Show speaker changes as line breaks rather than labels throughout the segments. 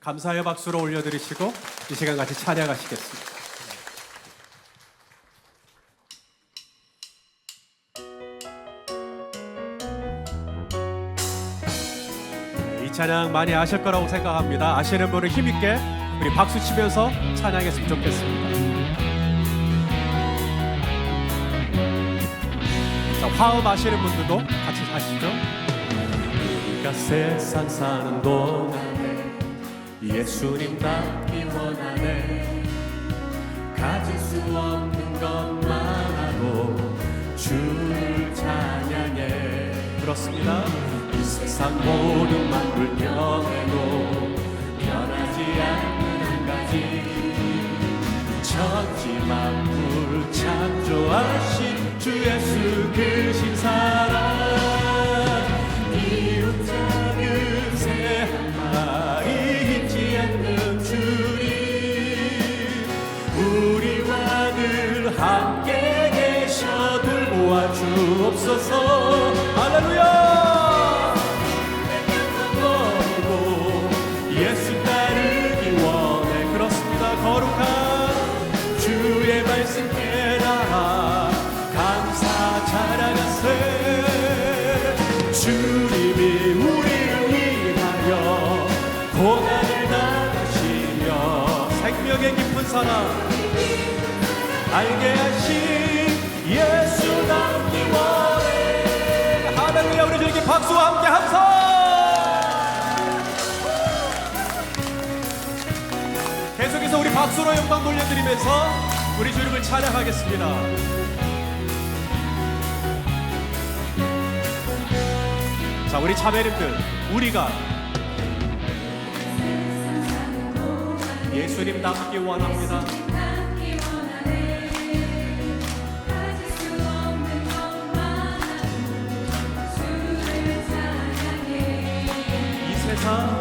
감사의 박수로 올려드리시고 이 시간 같이 찬양하시겠습니다. 이 찬양 많이 아실 거라고 생각합니다. 아시는 분은 힘있게 우리 박수 치면서 찬양했으면 좋겠습니다. 자, 화음 아시는 분들도 같이 하시죠. 우리가 세상 사는 동안에 예수님 닮기 원하네. 가질 수 없는 것만으로 주를 찬양해. 그렇습니다. 이 세상 모든 만물 변해도 변하지 않는 한 가지. 천지 만물 창조하신 주 예수 그 신 사랑 주옵소서. 할렐루야. 예수 따르기 원해 그렇습니다. 거룩한 주의 말씀 깨달아 감사 자랑하세. 주님이 우리를 위하여 고난을 당하시며 생명의 깊은 사랑 알게 예 박수와 함께 함성 계속해서 우리 박수로 영광 돌려드리면서 우리 주님을 찬양하겠습니다. 자, 우리 자매님들, 우리가 예수님 닮기 원합니다. 자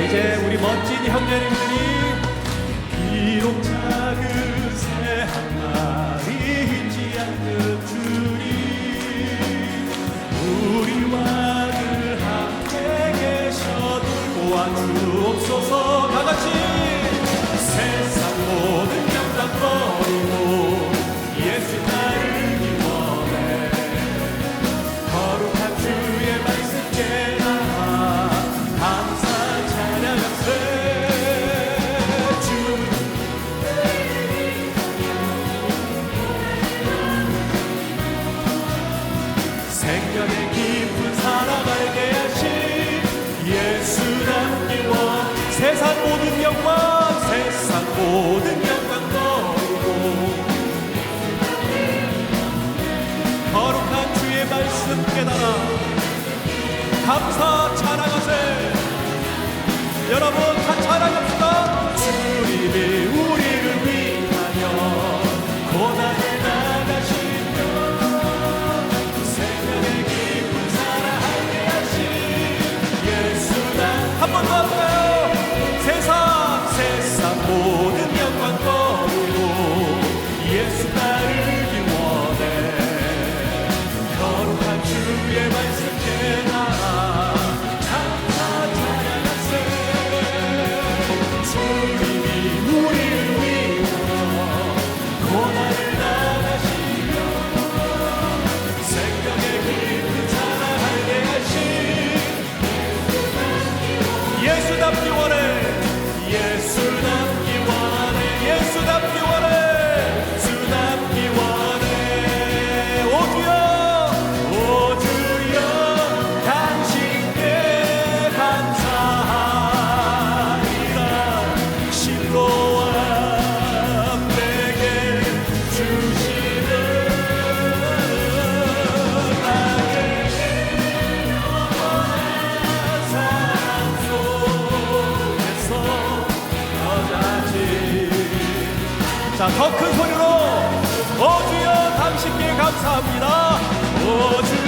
이제 우리 멋진 형제님들이 감 자, 더 큰 소리로 오 주여 당신께 감사합니다. 오주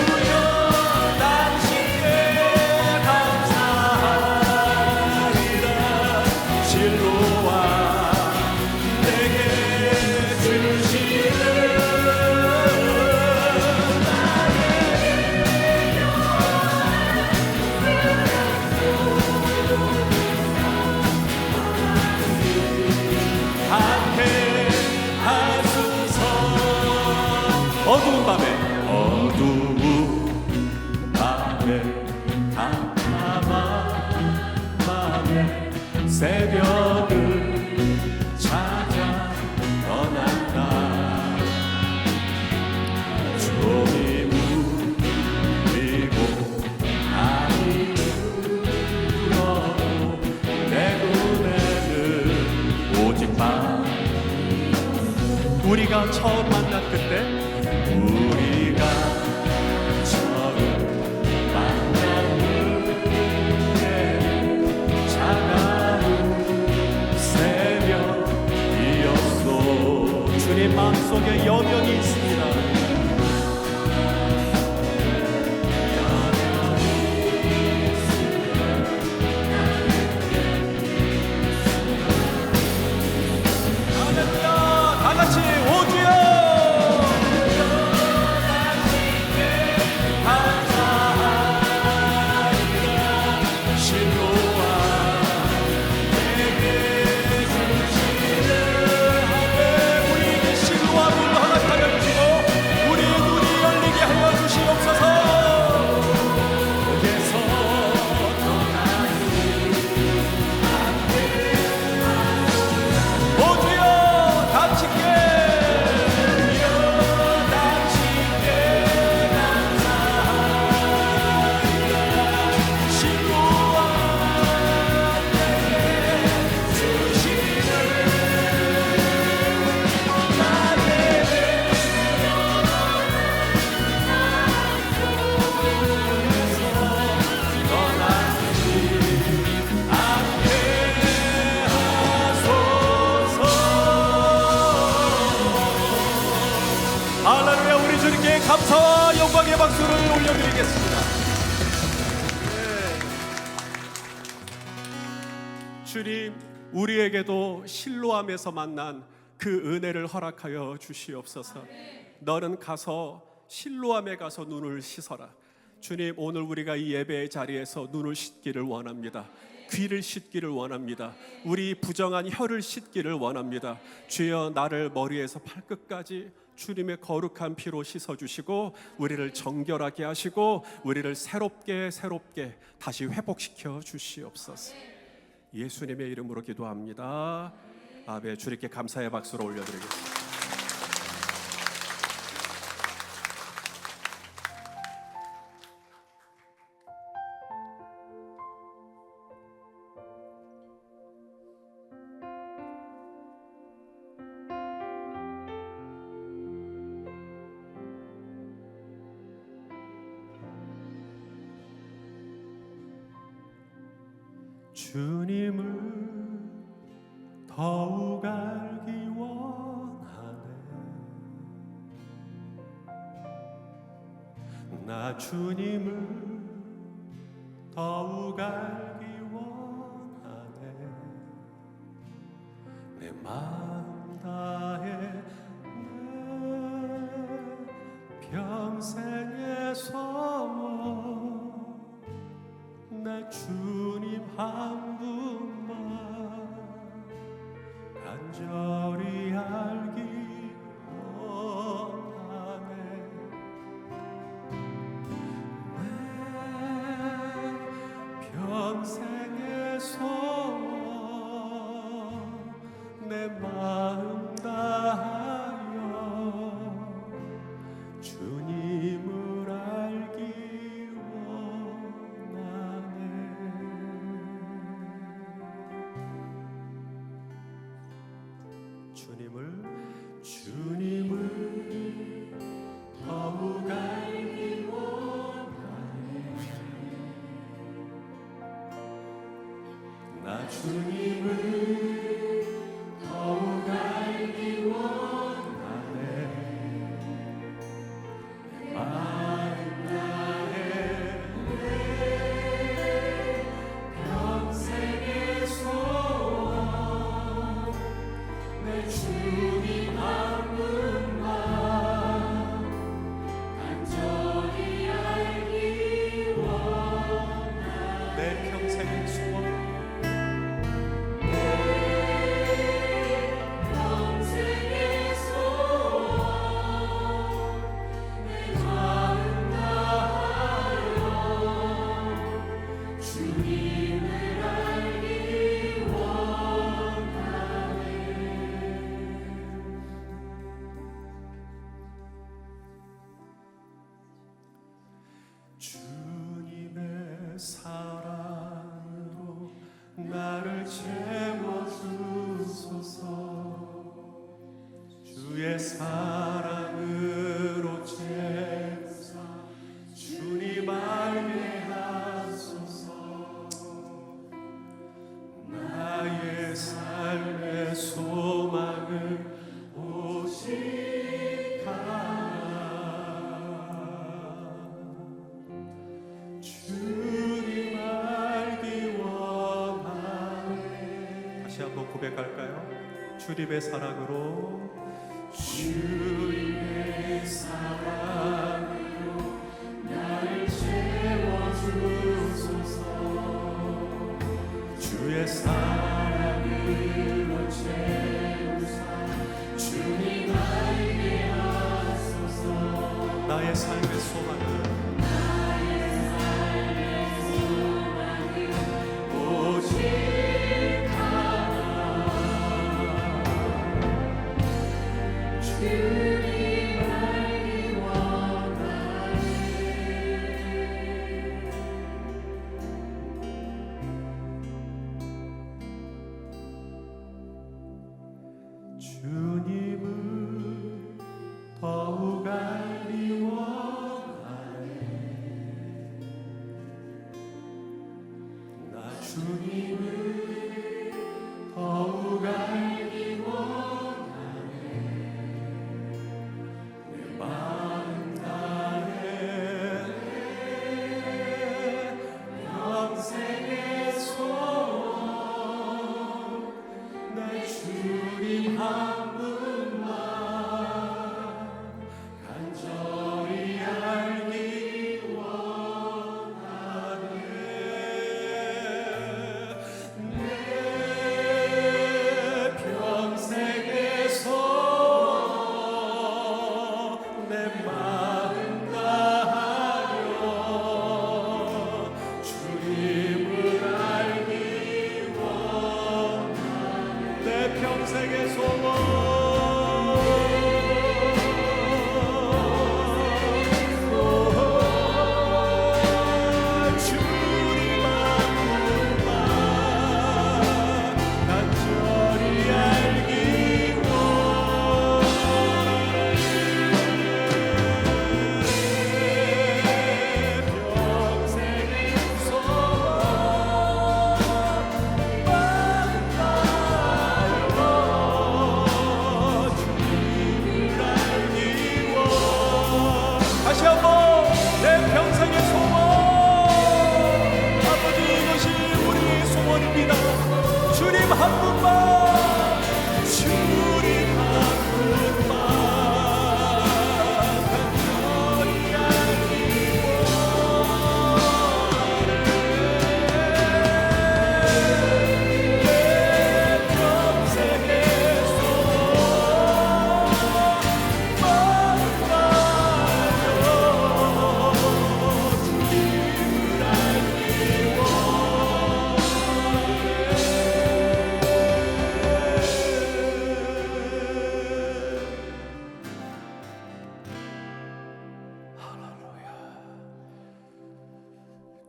우리가 처음 만난 그때 우리가 처음 만난 그때 차가운 새벽이었소. 주님 마음속에 여명이 있습 우리에게도 실로함에서 만난 그 은혜를 허락하여 주시옵소서 너는 가서 실로함에 가서 눈을 씻어라 주님 오늘 우리가 이 예배의 자리에서 눈을 씻기를 원합니다 귀를 씻기를 원합니다. 우리 부정한 혀를 씻기를 원합니다. 주여 나를 머리에서 발끝까지 주님의 거룩한 피로 씻어 주시고 우리를 정결하게 하시고 우리를 새롭게 새롭게 다시 회복시켜 주시옵소서. 예수님의 이름으로 기도합니다. 아멘. 주님께 감사의 박수를 올려드리겠습니다. 주님을 더욱 알기 원하네. 나 주님을 더욱 알기 원하네. 내 마음 다해 내 평생의 소원 내 주님 한 분만 간절히 알 고백할까요? 주님의 사랑으로. 주님의 사랑으로 나를 채워주소서. 주의 사랑으로 채우사 주님 알게 하소서. 나의 삶의 소망은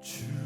true.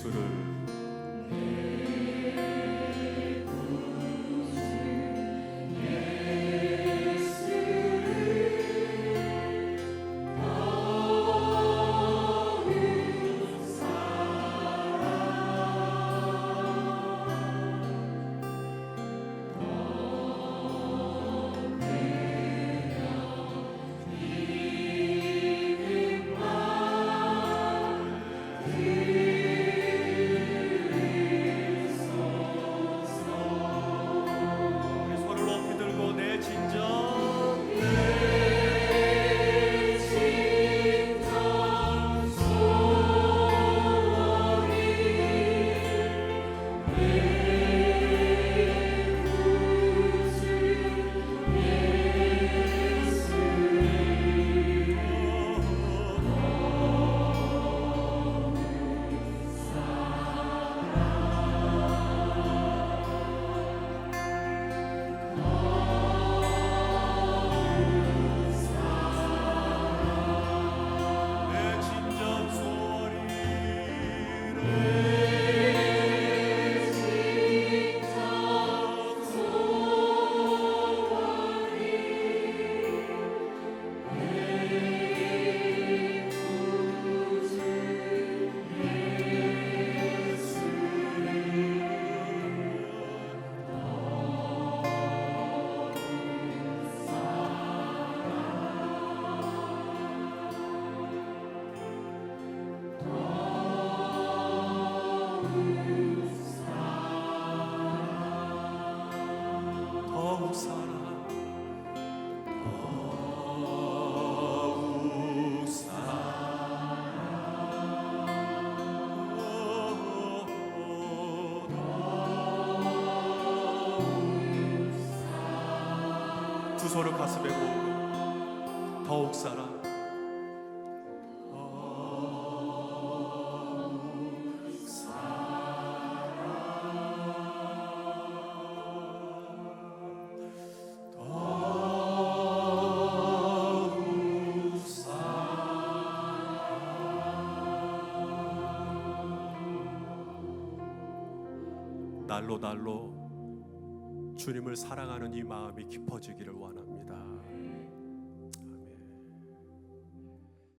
예수를 손을 가슴에 모으고 더욱 살아 날로 날로 주님을 사랑하는 이 마음이 깊어지기를 원합니다.